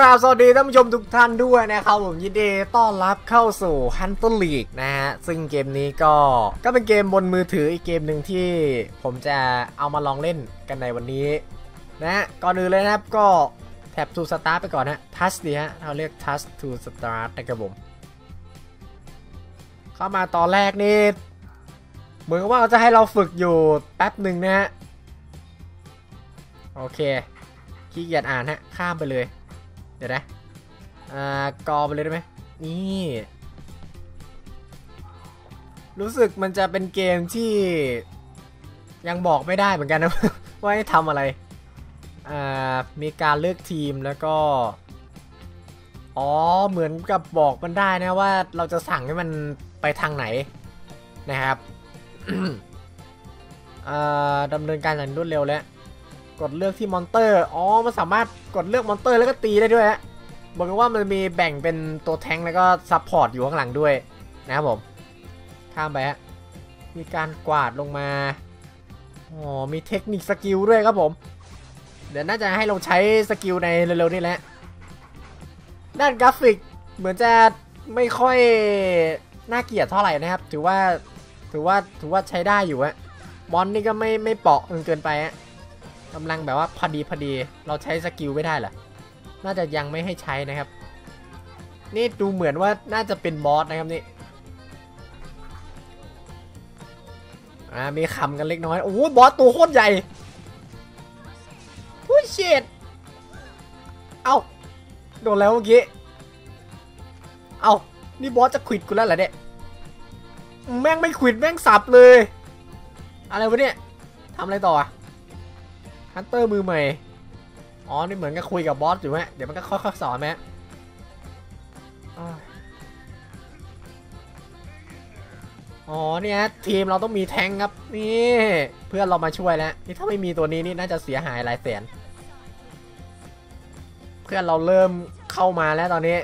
ราบสวัสดีท่านผู้ชมทุกท่านด้วยนะครับผมยินดีต้อนรับเข้าสู่ Hunter League นะฮะ ซึ่งเกมนี้ก็ก็เป็นเกมบนมือถืออีกเกมหนึ่งที่ผมจะเอามาลองเล่นกันในวันนี้นะฮะ ก่อนอื่นเลยนะครับก็แท็บ to start ไปก่อนนะ touch ดีฮะเราเรียก touch to start นะครับผม เข้ามาตอนแรกนี่เหมือนกับว่าเขาจะให้เราฝึกอยู่แป๊บหนึ่งนะฮะ โอเคขี้เกียจอ่านฮะ ข้ามไปเลย ดี๋ยวนะ อ่า กอไปเลยได้ไหมนี่ รู้สึกมันจะเป็นเกมที่ ยังบอกไม่ได้เหมือนกันนะ ว่าให้ทำอะไร อ่า มีการเลือกทีมแล้วก็ อ๋อ เหมือนกับบอกมันได้นะว่าเราจะสั่งให้มันไปทางไหนนะครับอ่าดำเนินการอย่างรวดเร็วแล้ว กดเลือกที่มอนเตอร์ อ๋อ มันสามารถกดเลือกมอนเตอร์แล้วก็ตีได้ด้วยฮะ บอกกันว่ามันมีแบ่งเป็นตัวแทงแล้วก็ซับพอร์ตอยู่ข้างหลังด้วยนะครับผม ข้ามไปฮะ มีการกวาดลงมา อ๋อ มีเทคนิคสกิลด้วยครับผม เดี๋ยวน่าจะให้เราใช้สกิลในเร็วๆนี้แหละ ด้านกราฟิกเหมือนจะไม่ค่อยน่าเกลียดเท่าไหร่นะครับ ถือว่า ถือว่า ถือว่าใช้ได้อยู่อะมอนนี่ก็ไม่ไม่เปาะเกินไปฮะ กำลังแบบว่าพอดีพอดี เราใช้สกิลไม่ได้เหรอ น่าจะยังไม่ให้ใช้นะครับ นี่ดูเหมือนว่าน่าจะเป็นบอสนะครับนี่อ่ามีคำกันเล็กน้อย โอ้โหบอสตัวโคตรใหญ่ผู้เชิดเอ้า โดนแล้วเมื่อกี้ เอ้า นี่บอสจะขวิดกูแล้วเหรอเนี่ย แม่งไม่ขวิดแม่งสับเลย อะไรวะเนี่ยทำอะไรต่ออะ ฮันเตอร์มือใหม่ อ๋อ นี่เหมือนกับคุยกับบอสอยู่ไหมเดี๋ยวมันก็ค่อยๆสอนไหมอ๋อเนี่ยทีมเราต้องมีแทงครับ นี่เพื่อนเรามาช่วยแล้ว นี่ถ้าไม่มีตัวนี้นี่น่าจะเสียหายหลายแสน เพื่อนเราเริ่มเข้ามาแล้วตอนนี้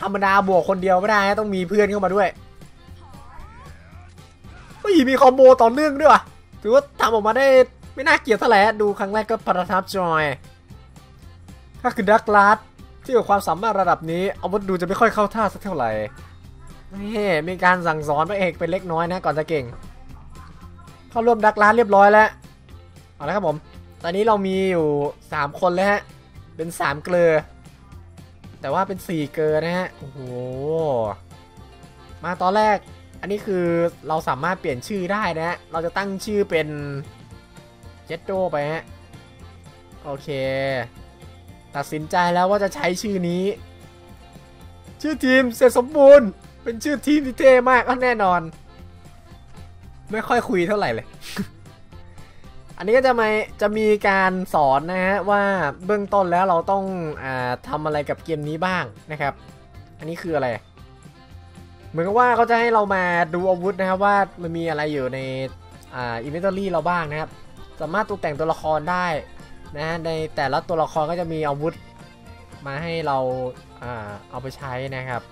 ธรรมดาบวกคนเดียวไม่ได้ต้องมีเพื่อนเข้ามาด้วยเฮ้ยมีคอมโบต่อเนื่องด้วยวะ ถือว่าทำออกมาได้ไม่น่าเกลียดเท่าไหร่ดูครั้งแรกก็ประทับใจถ้าคือดักลาสที่กับความสามารถระดับนี้อาวุธดูจะไม่ค่อยเข้าท่าสักเท่าไหร่นี่มีการสั่งสอนพระเอกเป็นเล็กน้อยนะก่อนจะเก่ง เข้าร่วมดักลาสเรียบร้อยแล้วเอาละครับผม ตอนนี้เรามีอยู่ 3 คนแล้วฮะ เป็น 3 เกลือ แต่ว่าเป็น 4 เกลือนะฮะ โอ้โห มาตอนแรก อันนี้คือเราสามารถเปลี่ยนชื่อได้นะฮะเราจะตั้งชื่อเป็นเจตโดไปฮะ โอเค ตัดสินใจแล้วว่าจะใช้ชื่อนี้ ชื่อทีมเสร็จสมบูรณ์ เป็นชื่อทีมที่เท่มากก็แน่นอน ไม่ค่อยคุยเท่าไหร่เลย อันนี้ก็จะมาจะมีการสอนนะฮะว่าเบื้องต้นแล้วเราต้องอาทำอะไรกับเกมนี้บ้างนะครับ อันนี้คืออะไร เหมือนกับว่าเขาจะให้เรามาดูอาวุธนะครับว่ามันมีอะไรอยู่ในอ่าอินเวนทอรี่เราบ้างนะครับ สามารถตกแต่งตัวละครได้นะฮะในแต่ละตัวละครก็จะมีอาวุธมาให้เราอ่าเอาไปใช้นะครับ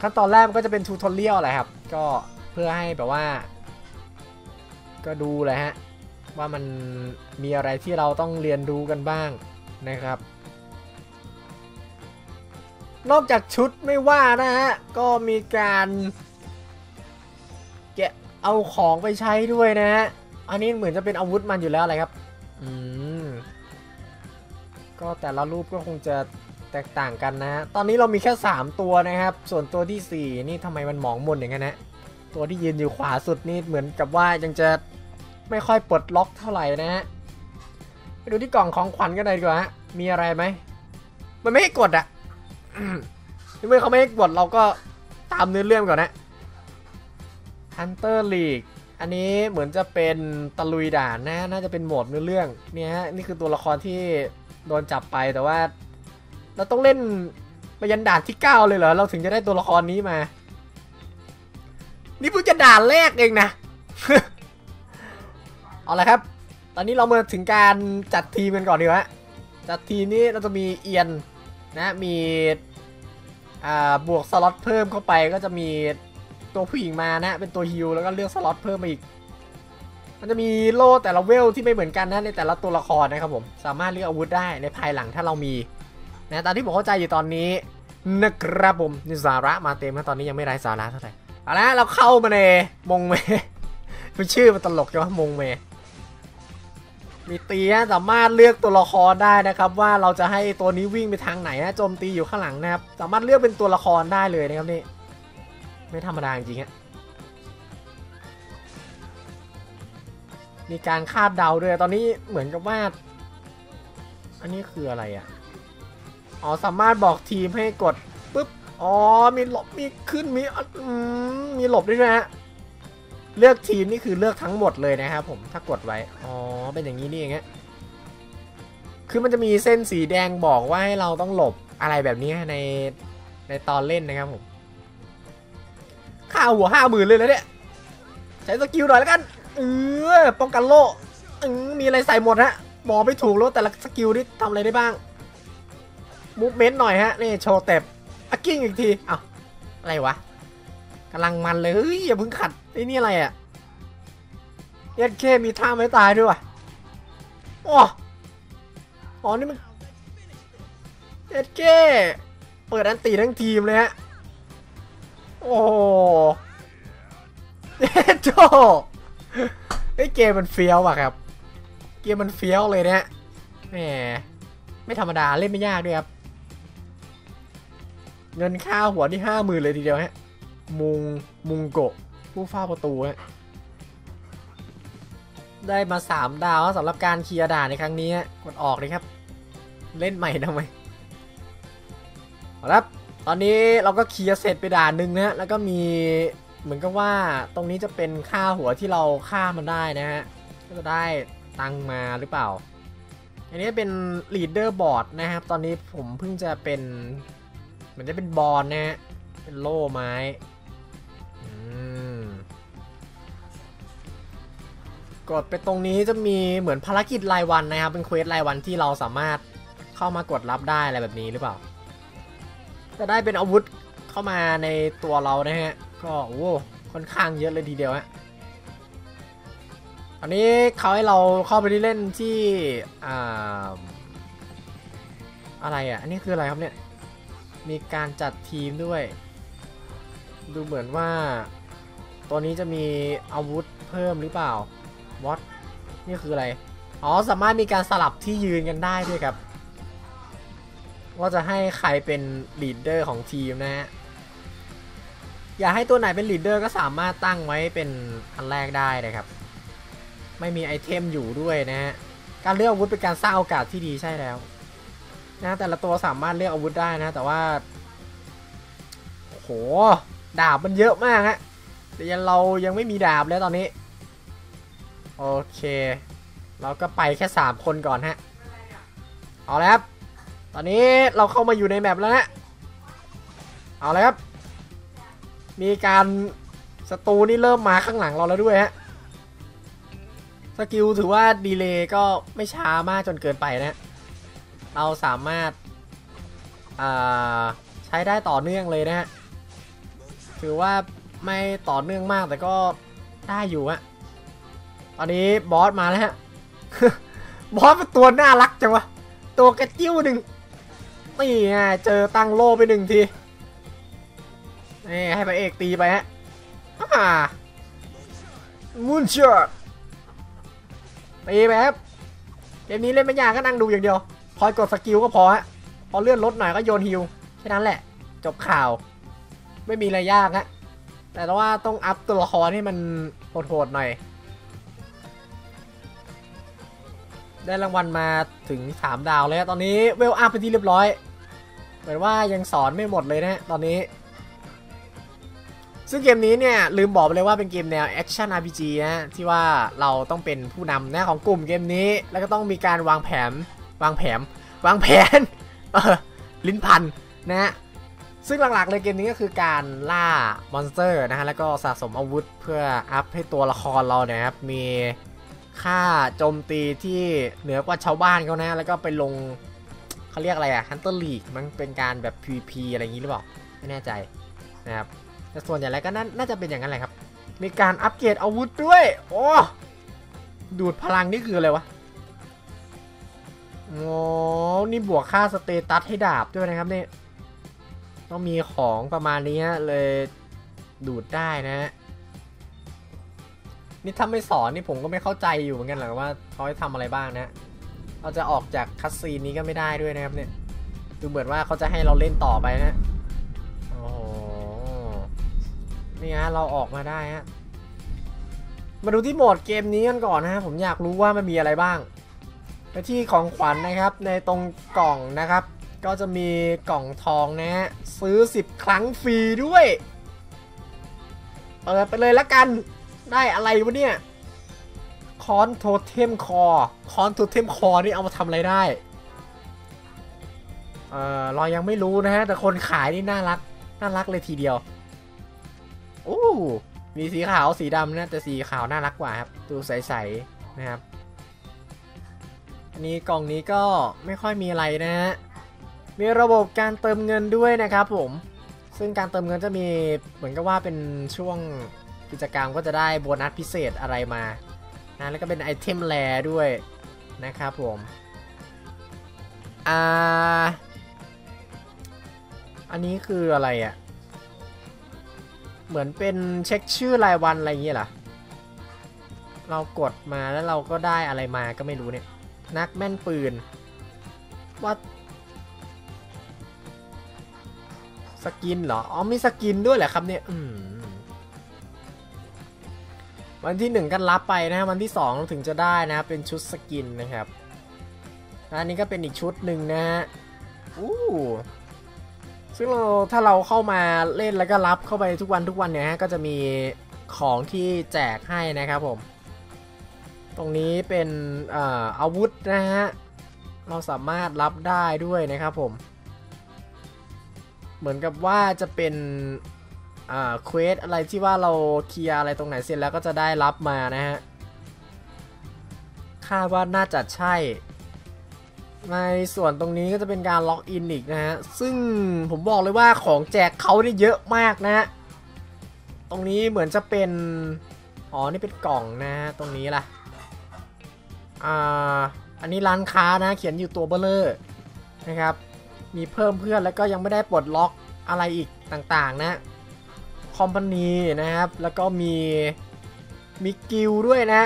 ขั้นตอนแรกมันก็จะเป็นทูทอเรียลแหละครับ ก็เพื่อให้แบบว่า ก็ดูเลยฮะว่ามันมีอะไรที่เราต้องเรียนรู้กันบ้างนะครับ นอกจากชุดไม่ว่านะฮะ ก็มีการแกะเอาของไปใช้ด้วยนะฮะ อันนี้เหมือนจะเป็นอาวุธมันอยู่แล้วอะไรครับ อืม ก็แต่ละรูปก็คงจะแตกต่างกันนะฮะ ตอนนี้เรามีแค่ 3 ตัวนะครับ ส่วนตัวทีสี่4 นี่ทำไมมันหมองมนอย่างนั้นนะ ตัวที่ยืนอยู่ขวาสุดนี่เหมือนกับว่ายังจะไม่ค่อยปลดล็อกเท่าไหร่นะฮะ ไปดูที่กล่องของขวัญกันหน่อยดีกว่าฮะ มีอะไรไหม มันไม่ให้กดอะ เมื่อเขาไม่ให้กดเราก็ตามเนื้อเรื่องก่อนนะ Hunter League อันนี้เหมือนจะเป็นตะลุยด่านนะ น่าจะเป็นโหมดเนื้อเรื่องเนี่ยฮะนี่คือตัวละครที่โดนจับไปแต่ว่า เราต้องเล่นไปยันด่านที่ 9 เลยเหรอ เราถึงจะได้ตัวละครนี้มา นี่เพิ่งจะด่านแรกเองนะ เอาละครับ ตอนนี้เรามาถึงการจัดทีมกันก่อนดีกว่าจัดทีมนี้เราจะมีเอียนนะ มี บวกสล็อตเพิ่มเข้าไปก็จะมีตัวผู้หญิงมานะเป็นตัวฮิลแล้วก็เลือกสล็อตเพิ่มมาอีก มันจะมีโล่แต่ละเวลที่ไม่เหมือนกันนะในแต่ละตัวละครนะครับผมสามารถเลือกอาวุธได้ในภายหลังถ้าเรามีนะตามที่ผมเข้าใจอยู่ตอนนี้นะครับผมนี่สาระมาเต็มนะตอนนี้ยังไม่ไร้สาระเท่าไหร่เอาละเราเข้ามาในมงเมมันชื่อมันตลกจังวะมงเม มีตีนะสามารถเลือกตัวละครได้นะครับ ว่าเราจะให้ตัวนี้วิ่งไปทางไหนนะโจมตีอยู่ข้างหลังนะครับ สามารถเลือกเป็นตัวละครได้เลยนะครับนี่ไม่ธรรมดาจริงๆฮะมีการคาดเดาด้วยตอนนี้เหมือนกับว่า อันนี้คืออะไรอะอ๋อสามารถบอกทีมให้กดปุ๊บอ๋อมีหลบมีขึ้นมีอืมมีหลบด้วยนะฮะ เลือกทีมนี่คือเลือกทั้งหมดเลยนะครับผมถ้ากดไว้ อ๋อ เป็นอย่างนี้นี่เองฮะคือมันจะมีเส้นสีแดงบอกว่าให้เราต้องหลบอะไรแบบนี้ในในตอนเล่นนะครับผมค่าหัวห้าหมื่นเลยแล้วเนี่ย ใช้สกิลหน่อยแล้วกัน เออป้องกันโล่อมีอะไรใส่หมดฮะบอกไม่ถูกแล้วแต่ละสกิลนี่ทำอะไรได้บ้างมูฟเมนต์หน่อยฮะนี่โชว์เต็บอักกิ้งอีกทีอ้าวอะไรวะ กำลังมันเลยเฮ้ยอย่าเพิ่งขัดไอ้นี่อะไรอะเอ็ดเคมีท่าไม่ตายด้วยวะโอ้อ๋อนี่มันเอ็ดเคเปิดอันตีทั้งทีมเลยฮะโอ้เอ็ดโจไอ้เกมมันเฟี้ยวว่ะครับ เกมมันเฟี้ยวเลยเนี่ยแหมไม่ธรรมดาเล่นไม่ยากด้วยครับ เงินค่าหัวที่ห้าหมื่นเลยทีเดียวฮะ มุงมุงโกะผู้เฝ้าประตูฮะได้มา 3 ดาวสำหรับการเคลียร์ด่านในครั้งนี้กดออกเลยครับ เล่นใหม่ทำไมครับ ตอนนี้เราก็เคลียร์เสร็จไปด่านหนึ่งนะแล้วก็มีเหมือนกับว่าตรงนี้จะเป็นค่าหัวที่เราฆ่ามันได้นะฮะก็จะได้ตังมาหรือเปล่า อันนี้เป็น leader board นะครับ ตอนนี้ผมเพิ่งจะเป็น เหมือนจะเป็นบอลนะฮะเป็นโล่ไม้ กดไปตรงนี้จะมีเหมือนภารกิจรายวันนะครับ เป็นเควสรายวันที่เราสามารถเข้ามากดรับได้อะไรแบบนี้หรือเปล่า จะได้เป็นอาวุธเข้ามาในตัวเรานะฮะ ก็โอ้ค่อนข้างเยอะเลยทีเดียวฮะอันนี้เขาให้เราเข้าไปที่เล่นที่อ่าอะไรอะ อันนี้คืออะไรครับเนี่ย มีการจัดทีมด้วย ดูเหมือนว่า ตัวนี้จะมีอาวุธเพิ่มหรือเปล่า วอตนี่คืออะไร อ๋อ สามารถมีการสลับที่ยืนกันได้ด้วยครับ ว่าจะให้ใครเป็นลีดเดอร์ของทีมนะฮะ อยากให้ตัวไหนเป็นลีดเดอร์ก็สามารถตั้งไว้เป็นอันแรกได้นะครับ ไม่มีไอเทมอยู่ด้วยนะฮะ การเลือกอาวุธเป็นการสร้างโอกาสที่ดีใช่แล้วนะแต่ละตัวสามารถเลือกอาวุธได้นะ แต่ว่าโอ้โหดาบมันเยอะมากฮะแต่ยังเรายังไม่มีดาบเลยตอนนี้ โอเค เราก็ไปแค่ 3 คนก่อนฮะ เอาแล้วครับ ตอนนี้เราเข้ามาอยู่ในแมปแล้วนะเอาแล้วครับ มีการศัตรูนี่เริ่มมาข้างหลังเราแล้วด้วยฮะ สกิลถือว่าดีเลย์ก็ไม่ช้ามากจนเกินไปนะ เราสามารถใช้ได้ต่อเนื่องเลยนะฮะ ถือว่าไม่ต่อเนื่องมากแต่ก็ได้อยู่อะ ตอนนี้บอสมาแล้วฮะ บอสเป็นตัวน่ารักจังวะ ตัวกระจิ้วหนึ่งนี่ไงเจอตั้งโล่ไปหนึ่งทีนี่ให้พระเอกตีไปฮะอ่ามูนเชอร์ตีไปครับเกมนี้เล่นไม่ยากก็นั่งดูอย่างเดียว คอยกดสกิลก็พอฮะ พอเลื่อนรถหน่อยก็โยนฮิวแค่นั้นแหละ จบข่าว ไม่มีอะไรยากฮะ แต่ว่าต้องอัพตัวละครให้มันโหดๆหน่อย ได้รางวัลมาถึง 3 ดาวแล้วตอนนี้เวลอัพไปที่เรียบร้อยเหมือนว่ายังสอนไม่หมดเลยนะตอนนี้ ซึ่งเกมนี้เนี่ยลืมบอกไปเลยว่าเป็นเกมแนวแอคชั่น RPG นะที่ว่าเราต้องเป็นผู้นำนะของกลุ่มเกมนี้ แล้วก็ต้องมีการวางแผนวางแผนวางแผนลิ้นพันนะฮะซึ่งหลักๆเลยเกมนี้ก็คือการล่ามอนสเตอร์นะฮะแล้วก็สะสมอาวุธเพื่ออัพให้ตัวละครเราเนี่ยครับมี ค่าโจมตีที่เหนือกว่าชาวบ้านเขานะ แล้วก็ไปลงเขาเรียกอะไรอะฮันเตอร์ลีกมันเป็นการแบบ PVP อะไรอย่างนี้หรือเปล่า ไม่แน่ใจนะครับ แต่ส่วนใหญ่แล้วก็น่าจะเป็นอย่างนั้นแหละครับ มีการอัปเกรดอาวุธด้วย โอ้ดูดพลังนี่คืออะไรวะโอ้นี่บวกค่าสเตตัสให้ดาบด้วยนะครับเนี่ยต้องมีของประมาณนี้เลยดูดได้นะฮะ นี่ถ้าไม่สอนนี่ผมก็ไม่เข้าใจอยู่เหมือนกันหรอกว่าเขาให้ทำอะไรบ้างนะเราจะออกจากคัสซีนนี้ก็ไม่ได้ด้วยนะครับเนี่ย ดูเหมือนว่าเขาจะให้เราเล่นต่อไปนะโอ้โหนี่ฮะเราออกมาได้ฮะมาดูที่โหมดเกมนี้กันก่อนนะฮะผมอยากรู้ว่ามันมีอะไรบ้างไปที่ของขวัญนนะครับ ในตรงกล่องนะครับ ก็จะมีกล่องทองนะฮะซื้อ 10 ครั้งฟรีด้วยเปิดไปเลยละกัน ได้อะไรวะเนี่ยคอนโทเทมคอคอนโทเทมคอนี่เอามาทำอะไรได้เออเรายังไม่รู้นะฮะ แต่คนขายนี่น่ารัก น่ารักเลยทีเดียวโอ้มีสีขาวสีดำนะแต่สีขาวน่ารักกว่าครับดูใสๆนะครับ อันนี้กล่องนี้ก็ไม่ค่อยมีอะไรนะฮะมีระบบการเติมเงินด้วยนะครับผม ซึ่งการเติมเงินจะมีเหมือนกับว่าเป็นช่วง กิจกรรมก็จะได้โบนัสพิเศษอะไรมานะแล้วก็เป็นไอเทมแลด้วยนะครับผมอ่าอันนี้คืออะไรอะ่ะ เหมือนเป็นเช็คชื่อรายวันอะไรอย่างเงี้ยเหรอเรากดมาแล้วเราก็ได้อะไรมาก็ไม่รู้เนี่ย นักแม่นปืนว่าสกินเหรอ อ๋อมีสกินด้วยเหรอครับเนี่ย อืม วันที่หนึ่งกันรับไปนะวันที่สองถึงจะได้นะเป็นชุดสกินนะครับอันนี้ก็เป็นอีกชุดหนึ่งนะฮะอู้ซึ่งเราถ้าเราเข้ามาเล่นแล้วก็รับเข้าไปทุกวันทุกวันเนี่ยฮะก็จะมีของที่แจกให้นะครับผม ตรงนี้เป็นอาอาวุธนะฮะเราสามารถรับได้ด้วยนะครับผม เหมือนกับว่าจะเป็น อ่าเควสอะไรที่ว่าเราเคลียร์อะไรตรงไหนเสร็จแล้วก็จะได้รับมานะฮะคาดว่าน่าจะใช่ ในส่วนตรงนี้ก็จะเป็นการล็อกอินอีกนะฮะ ซึ่งผมบอกเลยว่าของแจกเขานี่เยอะมากนะฮะ ตรงนี้เหมือนจะเป็น อ๋อ นี่เป็นกล่องนะฮะ ตรงนี้ล่ะ อ่า อันนี้ร้านค้านะ เขียนอยู่ตัวเบลเลอร์นะครับ มีเพิ่มเพื่อนแล้วก็ยังไม่ได้ปลดล็อกอะไรอีกต่างๆนะ คอมพานีนะครับ แล้วก็มีมีกิลด้วยนะ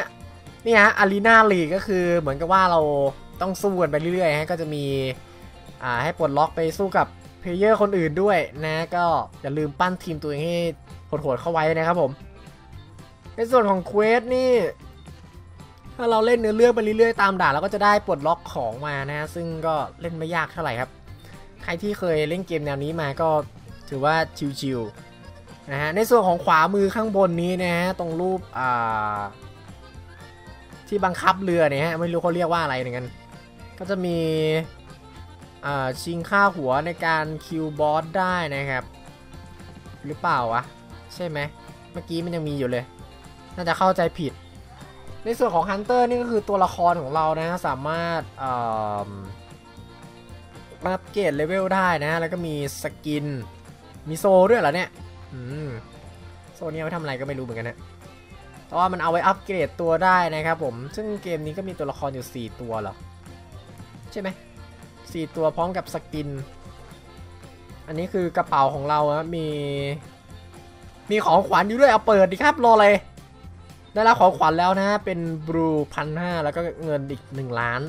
นี่ฮะอารีนาลีก็คือเหมือนกับว่าเราต้องสู้กันไปเรื่อยๆฮะก็จะมีอ่าให้ปลดล็อกไปสู้กับเพลเยอร์คนอื่นด้วยนะก็อย่าลืมปั้นทีมตัวเองให้โหดๆเข้าไว้นะครับผม ในส่วนของเควสนี่ถ้าเราเล่นเนื้อเรื่องไปเรื่อยๆตามด่านเราก็จะได้ปลดล็อกของมานะ ซึ่งก็เล่นไม่ยากเท่าไหร่ครับ ใครที่เคยเล่นเกมแนวนี้มาก็ถือว่าชิวๆ นะฮะในส่วนของขวามือข้างบนนี้นะฮะตรงรูปอ่าที่บังคับเรือเนี่ยฮะไม่รู้เขาเรียกว่าอะไรเหมือนกันก็จะมีอ่าชิงค่าหัวในการคิวบอสได้นะครับ หรือเปล่าวะใช่ไหมเมื่อกี้มันยังมีอยู่เลย น่าจะเข้าใจผิด ในส่วนของฮันเตอร์นี่ก็คือตัวละครของเรานะสามารถอัปเกรดเลเวลได้นะ แล้วก็มีสกิน มีโซด้วยเหรอเนี่ย โซนี้เอาไว้ทำอะไรก็ไม่รู้เหมือนกันนะแต่ว่ามันเอาไว้อัปเกรดตัวได้นะครับผม ซึ่งเกมนี้ก็มีตัวละครอยู่ 4 ตัวเหรอ ใช่ไหมสี่ตัวพร้อมกับสกิน อันนี้คือกระเป๋าของเราอะมี มีของขวัญอยู่ด้วย เอาเปิดดิครับรอเลย ได้รับของขวัญแล้วนะ เป็นบลูพันห้าแล้วก็เงินอีก1ล้าน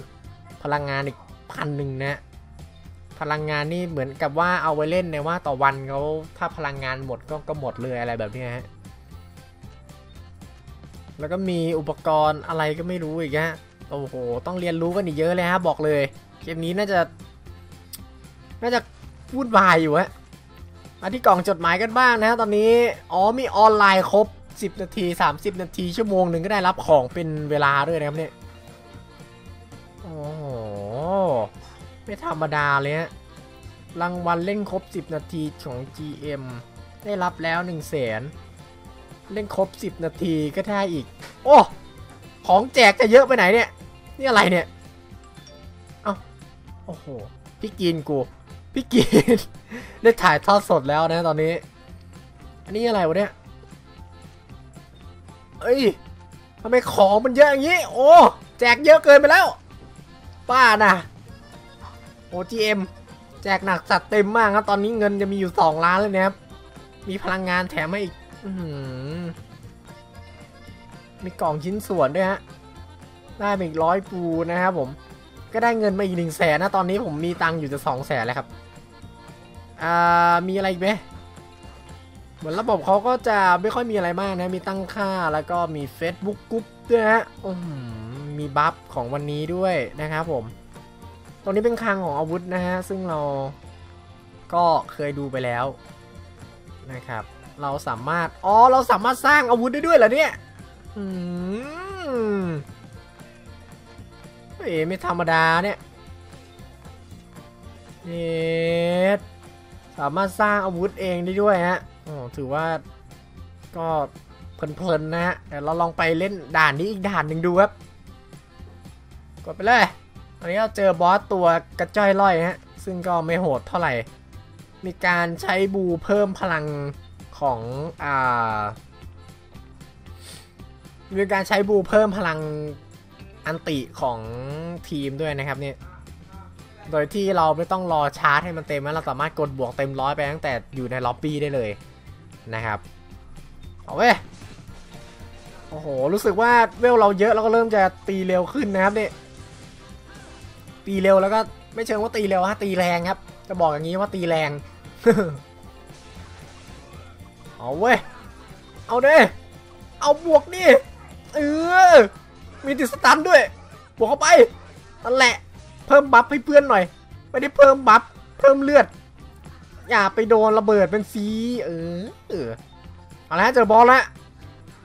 พลังงานอีกพันหนึ่งนะ พลังงานนี่เหมือนกับว่าเอาไว้เล่นในว่าต่อวันเขาถ้าพลังงานหมดก็ก็หมดเลยอะไรแบบนี้ฮะแล้วก็มีอุปกรณ์อะไรก็ไม่รู้อีกฮะโอ้โหต้องเรียนรู้กันอีกเยอะเลยฮะบอกเลยเกมนี้น่าจะ น่าจะวุ่นวายอยู่ฮะมาที่กล่องจดหมายกันบ้างนะฮะตอนนี้อ๋อมีออนไลน์ครบ 10 นาที 30 นาทีชั่วโมงหนึ่งก็ได้รับของเป็นเวลาด้วยนะครับเนี่ยโอ้โห ไม่ธรรมดาเลยฮะรางวัลเล่นครบ 10 นาทีของ GM ได้รับแล้ว 1 0 0 0 0แสนเล่นครบ 10 นาทีก็ได้อีก โอ้ ของแจกจะเยอะไปไหนเนี่ย นี่อะไรเนี่ย เอ้า โอ้โห พี่กินกู พี่กิน ได้ถ่ายทอดสดแล้วนะตอนนี้ อันนี้อะไรวะเนี่ย เอ้ยทำไมของมันเยอะอย่างนี้ โอ้ แจกเยอะเกินไปแล้ว ป้าน่ะ OGM แจกหนักจัดเต็มมากครับตอนนี้เงินจะมีอยู่ 2 ล้านเลยนะครับ มีพลังงานแถมมาอีกอมีกล่องชิ้นส่วนด้วยฮะ ได้ไปอีกร้อยปูนะครับผม ก็ได้เงินมาอีกหนึ่งแสนนะตอนนี้ผมมีตังค์อยู่จะสองแสนแล้วครับ อ่า มีอะไรอีกไหมเหมือนระบบเขาก็จะไม่ค่อยมีอะไรมากนะ มีตั้งค่าแล้วก็มี Facebook กรุ๊ปด้วยฮะมีบัฟของวันนี้ด้วยนะครับผม ตรงนี้เป็นคลังของอาวุธนะฮะ ซึ่งเราก็เคยดูไปแล้วนะครับ เราสามารถ อ๋อ เราสามารถสร้างอาวุธได้ด้วยเหรอเนี่ยอืมเฮ้ยไม่ธรรมดาเนี่ยเย็ดสามารถสร้างอาวุธเองได้ด้วยฮะโอ้ถือว่าก็เพลินๆนะฮะเดี๋ยวเราลองไปเล่นด่านนี้อีกด่านหนึ่งดูครับ กดไปเลย อันนี้เราเจอบอสตัวกระจ้อยล่อยฮะ ซึ่งก็ไม่โหดเท่าไหร่ มีการใช้บูเพิ่มพลังของอ่ามีการใช้บูเพิ่มพลังอันติของทีมด้วยนะครับเนี่ย โดยที่เราไม่ต้องรอชาร์จให้มันเต็มนะเราสามารถกดบวกเต็มร้อยไปตั้งแต่อยู่ในล็อบบี้ได้เลยนะครับ เอาเว้ย โอ้โห รู้สึกว่าเวลเราเยอะเราก็เริ่มจะตีเร็วขึ้นนะครับเนี่ย ตีเร็วแล้วก็ไม่เชิงว่าตีเร็วฮะตีแรงครับ จะบอกอย่างนี้ว่าตีแรงเอาเว้ย เอาเด้เอาบวกดิเออ มีติดสตันด้วย บวกเข้าไปนั่นแหละ เพิ่มบัฟให้เพื่อนหน่อย ไม่ได้เพิ่มบัฟ เพิ่มเลือด อย่าไปโดนระเบิดเป็นซีเออ เออ เอาละเจอบอสล้ว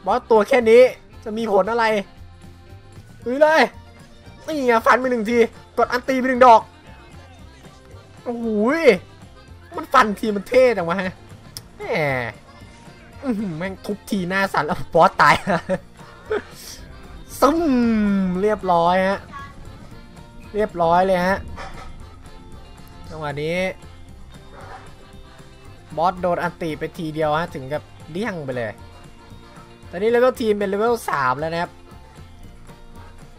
บอสตัวแค่นี้จะมีผลอะไรลุยเลย นี่ไงฟันไปหนึ่งที กดอันตีไปหนึ่งดอก โอ้โหยมันฟันทีมันเท่จังวะฮะแหมอื้อหือแม่งทุบทีหน้าสันแล้วบอสตายซึมเรียบร้อยฮะ เรียบร้อยเลยฮะจังหวะนี้ บอสโดนอันตีไปทีเดียวฮะ ถึงกับเดี้ยงไปเลย ตอนนี้เลเวลทีมเป็นเลเวล3แล้วนะครับ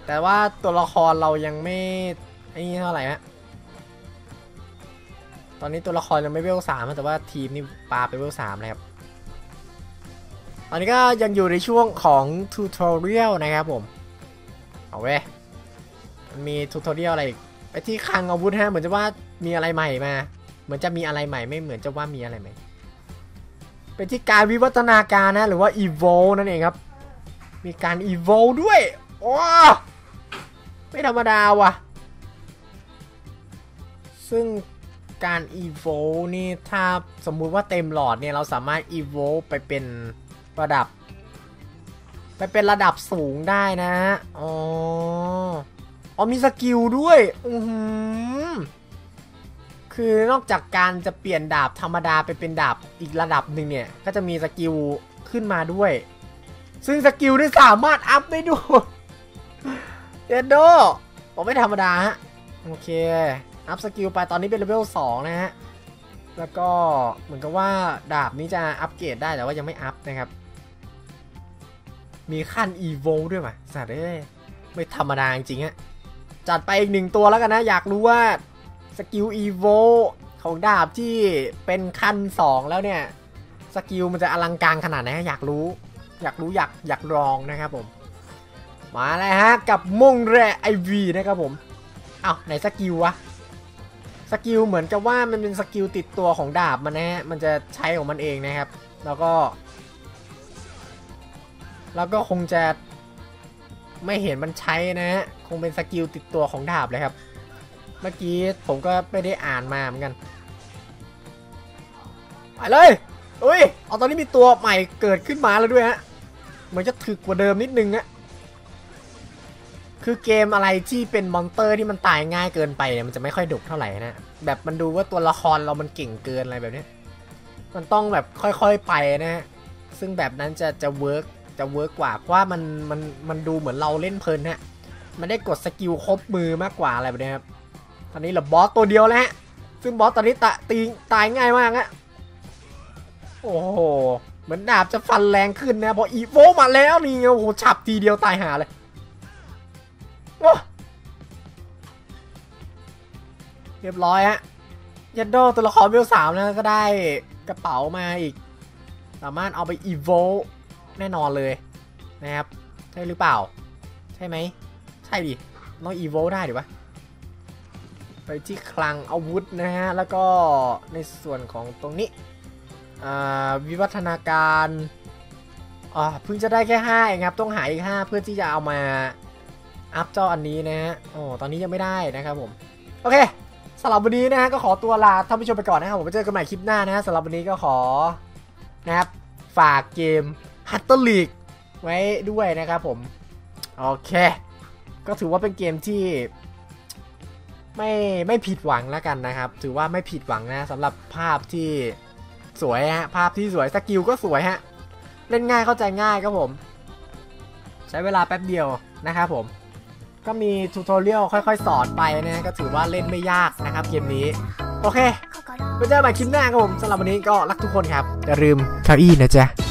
แต่ว่าตัวละครเรายังไม่ ไอ้นี่เท่าไหร่ฮะตอนนี้ตัวละครยังไม่เวลสามแต่ว่าทีมนี่ปาไปเวลสามเลยครับตอนนี้ก็ยังอยู่ในช่วงของทูตอเรียลนะครับผม เอาเว้ยมันมีทูตอเรียลอะไรอีกไปที่คลังอาวุธฮะเหมือนจะว่ามีอะไรใหม่มา เหมือนจะมีอะไรใหม่ไม่เหมือนจะว่ามีอะไรใหม่เป็นที่การวิวัฒนาการนะหรือว่า evolve นั่นเองครับ มีการ evolve ด้วยโอ้ไม่ธรรมดาว่ะ ซึ่งการ evolve นี่ถ้าสมมุติว่าเต็มหลอดเนี่ย เราสามารถ evolve ไปเป็นระดับ ไปเป็นระดับสูงได้นะฮะอ๋ออ๋อมีสกิลด้วยอือหือคือนอกจากการจะเปลี่ยนดาบธรรมดาไปเป็นดาบอีกระดับหนึ่งเนี่ย ก็จะมีสกิลขึ้นมาด้วย ซึ่งสกิลนี่สามารถอัพได้ด้วยเดนโดผมไม่ธรรมดาฮะ โอเค อัพสกิลไปตอนนี้เป็นเลเวล2นะฮะ แล้วก็เหมือนกับว่าดาบนี้จะอัปเกรดได้แต่ว่ายังไม่อัพนะครับ มีขั้น e v o ด้วยป่ะสัตว์เอ้ยไม่ธรรมดาจริงฮะ จัดไปอีกหนึ่งตัวแล้วกันนะ อยากรู้ว่าสกิล e v o ของดาบที่เป็นขั้น 2 แล้วเนี่ย สกิลมันจะอลังการขนาดไหนอยากรู้ อยากรู้อยากอยากลองนะครับผม มาเลยฮะ กับมงแรไอวีนะครับผม เอาไหนสกิลวะ สกิลเหมือนกับว่ามันเป็นสกิลติดตัวของดาบมันนะฮะ มันจะใช้ของมันเองนะครับ แล้วก็ แล้วก็คงจะไม่เห็นมันใช้นะฮะ คงเป็นสกิลติดตัวของดาบเลยครับ เมื่อกี้ผมก็ไม่ได้อ่านมาเหมือนกัน ไปเลยอุ้ย เอาตอนนี้มีตัวใหม่เกิดขึ้นมาแล้วด้วยฮะ เหมือนจะถึกกว่าเดิมนิดนึงอะ คือเกมอะไรที่เป็นมอนเตอร์ที่มันตายง่ายเกินไปเนี่ยมันจะไม่ค่อยดุเท่าไหร่นะ แบบมันดูว่าตัวละครเรามันเก่งเกินอะไรแบบนี้ มันต้องแบบค่อยๆไปนะฮะซึ่งแบบนั้นจะจะเวิร์กจะเวิร์กกว่า เพราะว่ามันมันมันดูเหมือนเราเล่นเพลินฮะมันได้กดสกิลครบมือมากกว่าอะไรแบบนี้ครับ ตอนนี้เหลือบอสตัวเดียวแล้วฮะ ซึ่งบอสตอนนี้ตะตีตายง่ายมากฮะ โอ้โห เหมือนดาบจะฟันแรงขึ้นนะพออีโวมาแล้วนี่โอ้โหฉับทีเดียวตายหาเลย เรียบร้อยฮะยันโดตัวละครเวลสามนะก็ได้กระเป๋ามาอีก สามารถเอาไปอีโวแน่นอนเลยนะครับ ใช่หรือเปล่า ใช่ไหม ใช่ดิต้องอีโวได้ดิวะไปที่คลังอาวุธนะฮะ แล้วก็ในส่วนของตรงนี้วิวัฒนาการอ่าเพิ่งจะได้แค่ 5 เองครับ ต้องหาอีก 5 เพื่อที่จะเอามา อัพเจ้าอันนี้นะฮะโอ้ตอนนี้ยังไม่ได้นะครับผม โอเคสำหรับวันนี้นะฮะก็ขอตัวลาท่านผู้ชมไปก่อนนะครับผมไปเจอกันใหม่คลิปหน้านะฮะสำหรับวันนี้ก็ขอนะครับฝากเกม h u t t e r League ไว้ด้วยนะครับผม โอเค ก็ถือว่าเป็นเกมที่ไม่ไม่ผิดหวังแล้วกันนะครับ ถือว่าไม่ผิดหวังนะสำหรับภาพที่สวยฮะภาพที่สวยสกิลก็สวยฮะเล่นง่ายเข้าใจง่ายครับผม ใช้เวลาแป๊บเดียวนะครับผม ก็มีทูตอเรียลค่อยๆ สอนไปนะ ก็ถือว่าเล่นไม่ยากนะครับเกมนี้ โอเคไปเจอกันใหม่คลิปหน้าครับผมสำหรับวันนี้ก็รักทุกคนครับ อย่าลืมเก้าอี้นะจ๊ะ